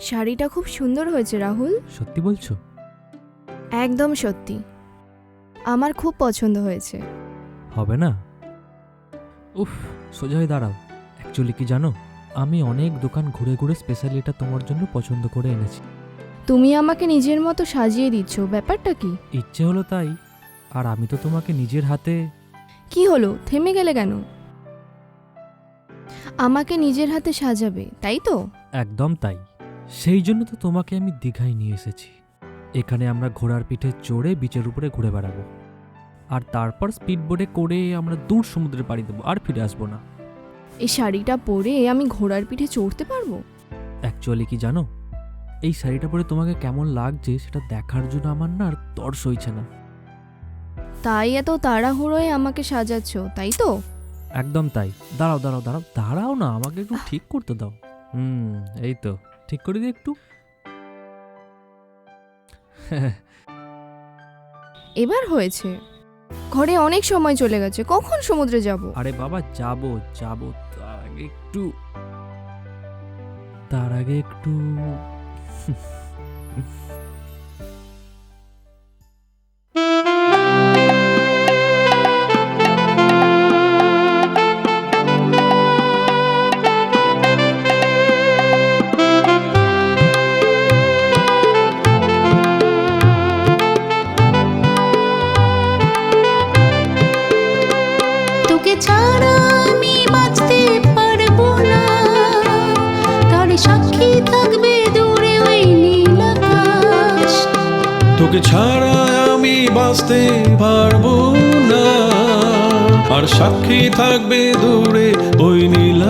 শাড়িটা খুব সুন্দর হয়েছে রাহুল। সত্যি বলছো? একদম সত্যি। আমার খুব পছন্দ হয়েছে। হবে না? উফ সোজা হয়ে দাঁড়াও। অ্যাকচুয়ালি কি জানো? আমি অনেক দোকান ঘুরে ঘুরে স্পেশালিটা তোমার জন্য পছন্দ করে এনেছি। তুমি আমাকে নিজের মতো সাজিয়ে দিচ্ছ ব্যাপারটা কি? ইচ্ছে হলো তাই। আর আমি তো তোমাকে নিজের হাতে কি হলো? থেমে গেলে কেন? আমাকে নিজের হাতে সাজাবে তাই তো? একদম তাই। সেই জন্য তো তোমাকে আমি দীঘায় নিয়ে এসেছি। এখানে আমরা ঘোড়ার পিঠে চড়ে বিচের উপরে ঘুরে বেড়াবো। আর তারপর স্পিড বোটে করে আমরা দূর সমুদ্রে পাড়ি দেবো আর ফিরে আসব না। এই শাড়িটা পরে আমি ঘোড়ার পিঠে চড়তে পারব? অ্যাকচুয়ালি কি জানো? এই শাড়িটা পরে তোমাকে কেমন লাগছে সেটা দেখার জন্য আমার না আর তর্স হইছে না। তাই এত তাড়াহুড়োয় আমাকে সাজাচ্ছ তাই তো? একদম তাই। দাঁড়াও দাঁড়াও দাঁড়াও দাঁড়াও না আমাকে একটু ঠিক করতে দাও। হুম এই তো। ঠিক করে দিই একটু। এবার হয়েছে। ঘরে অনেক সময় চলে গেছে কখন সমুদ্রে যাব? আরে বাবা যাব যাব তার আগে একটু। তার আগে একটু। ছাড়া আমি বাঁচতে পারব না। আর সাক্ষী থাকবে দূরে ওই নীল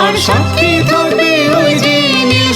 আর সাক্ষী থাকবে ওই যে নীল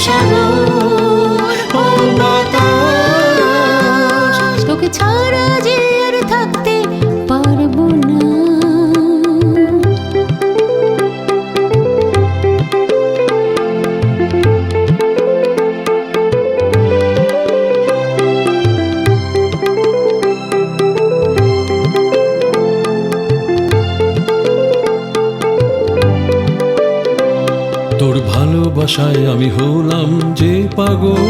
ভালোবাসায় আমি হলাম যে পাগল।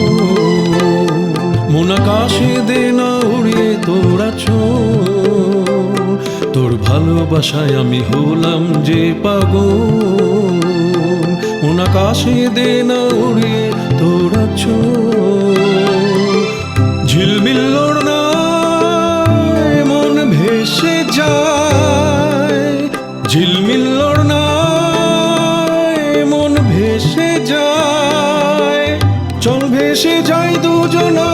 মন আকাশে দে না উড়িয়ে তোরা ছো তোর ভালোবাসায় আমি হলাম যে পাগল। মন আকাশে দে না উড়িয়ে তোরা ছো ঝিলমিল চল যাই যাই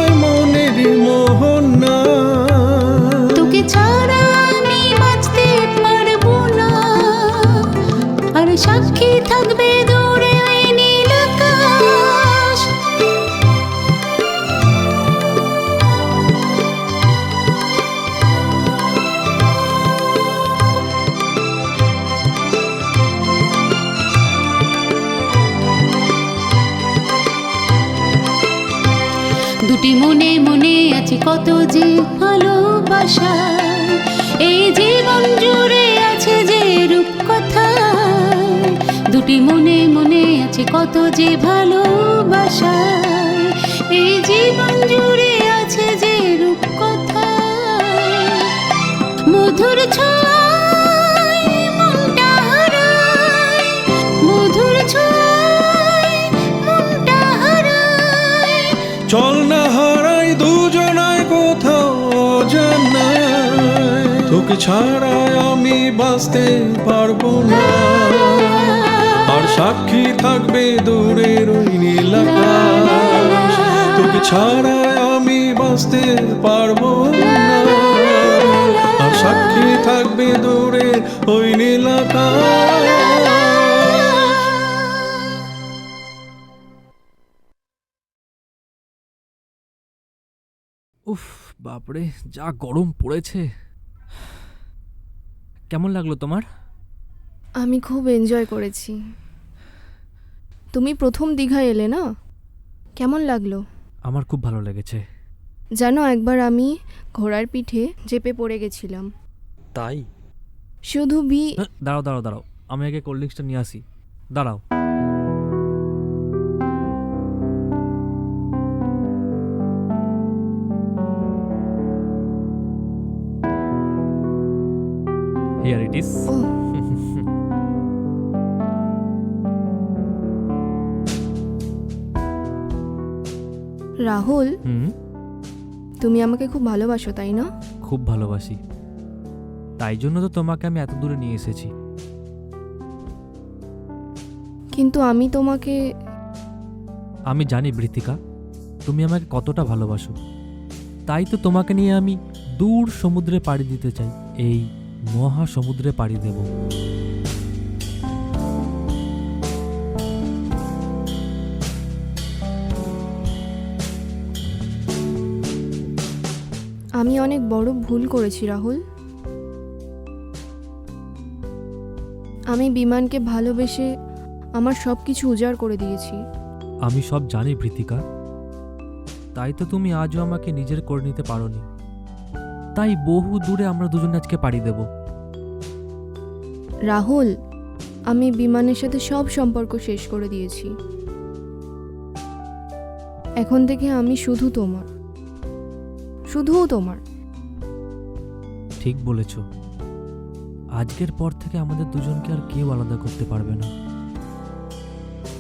দুটি মনে মনে আছে কত যে ভালোবাসা এই জীবন জুড়ে আছে যে রূপকথা। দুটি মনে মনে আছে কত যে ভালোবাসা এই জীবন তোকে ছাড়া আমি বাঁচতে পারব না। আর সাক্ষী থাকবে দূরের ওই নীল তোকে ছাড়া আমি বাঁচতে পারব না। আর সাক্ষী থাকবে দূরে ওই নীল উফ, বাপরে, যা গরম পড়েছে। কেমন লাগল তোমার? আমি খুব এনজয় করেছি। তুমি প্রথম দীঘা এলে না? কেমন লাগল? আমার খুব ভালো লেগেছে। জানো একবার আমি ঘোড়ার পিঠে চেপে পড়ে গেছিলাম। তাই? শুধু বি হ্যাঁ, দাঁড়াও দাঁড়াও দাঁড়াও। আমি আগে কোল্ড ড্রিঙ্কসটা নিয়ে আসি। দাঁড়াও। Here it is Rahul hmm? তুমি আমাকে খুব ভালোবাসো তাই না? খুব ভালোবাসি। তাই জন্য তো তোমাকে আমি এত দূরে নিয়ে এসেছি। কিন্তু আমি তোমাকে আমি জানি বৃতিকা তুমি আমাকে কতটা ভালোবাসো। তাই তো তোমাকে নিয়ে আমি দূর সমুদ্রে পাড়ি দিতে চাই এই মহা সমুদ্রে পাড়ি দেব। আমি অনেক বড় ভুল করেছি রাহুল। আমি বিমানকে ভালোবেসে আমার সব কিছু উজাড় করে দিয়েছি। আমি সব জানি প্রীতিকা। তাই তো তুমি আজও আমাকে নিজের করে নিতে পারোনি। তাই বহু দূরে আমরা দুজন আজকে পাড়ি দেব। রাহুল আমি বিমানের সাথে সব সম্পর্ক শেষ করে দিয়েছি। এখন থেকে আমি শুধু তোমার। শুধুও তোমার। ঠিক বলেছ। আজকের পর থেকে আমাদের দুজনকে আর কেউ আলাদা করতে পারবে না।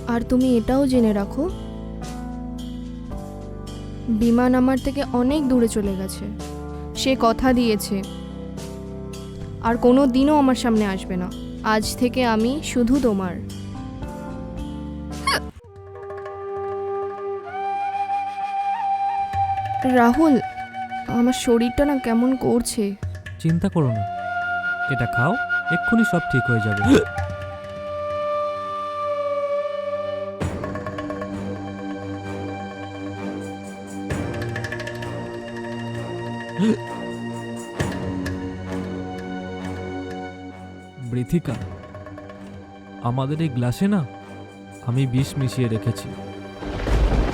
আর তুমি এটাও জেনে রাখো বিমান আমার থেকে অনেক দূরে চলে গেছে। সে কথা দিয়েছে। আর কোনো দিনও আমার সামনে আসবে না। আজ থেকে আমি শুধু তোমার। রাহুল, আমার শরীরটা না কেমন করছে? চিন্তা করো না। এটা খাও, এক্ষুনি সব ঠিক হয়ে যাবে। বৃথিকা আমাদের এই গ্লাসে না আমি বিষ মিশিয়ে রেখেছি।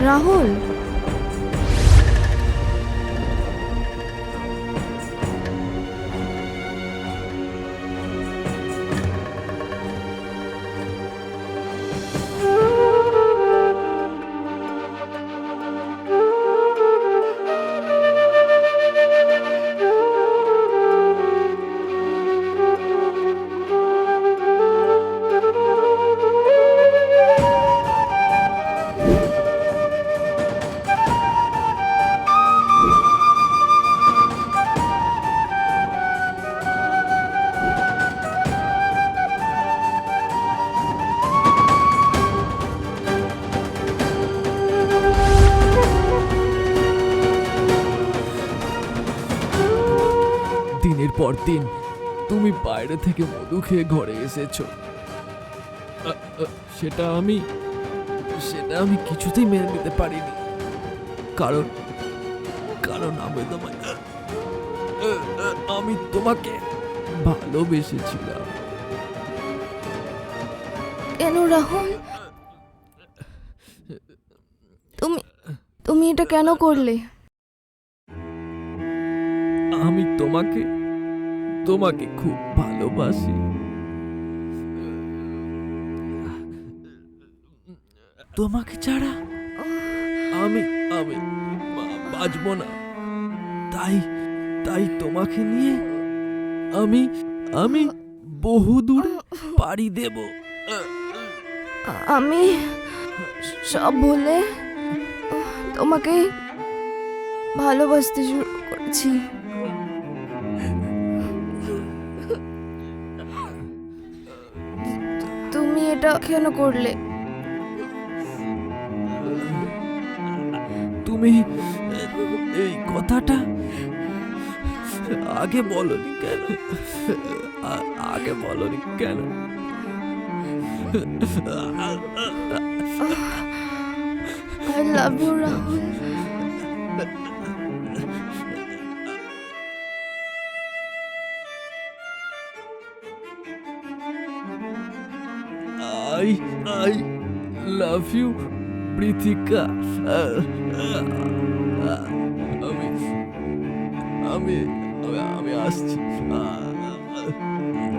রাহুল! দিনের পর দিন তুমি বাইরে থেকে মধু খেয়ে ঘরে এসেছ। সেটা আমি সেটা আমি কিছুতেই মেনে নিতে পারিনি। কারণ কারণ আমি তোমায় আ, আমি তোমাকে ভালোবেসেছিলাম। কেন রাহুল? তুমি তুমি এটা কেন করলে? আমি তোমাকে তোমাকে খুব ভালোবাসি। তোমাকে ছাড়া আমি আমি বাঁচব না। তাই তাই তোমাকে নিয়ে আমি আমি বহু বহুদূর পাড়ি দেব। আমি সব বলে তোমাকে ভালোবাসতে শুরু করেছি। এটা কেন করলে? তুমি এই কথাটা আগে বলনি কেন? আগে বলনি কেন? I love you Rahul. I, I love you, pretty cat. Uh, uh, uh, I mean, I mean, I mean, asked, uh,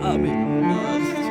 I mean, asked.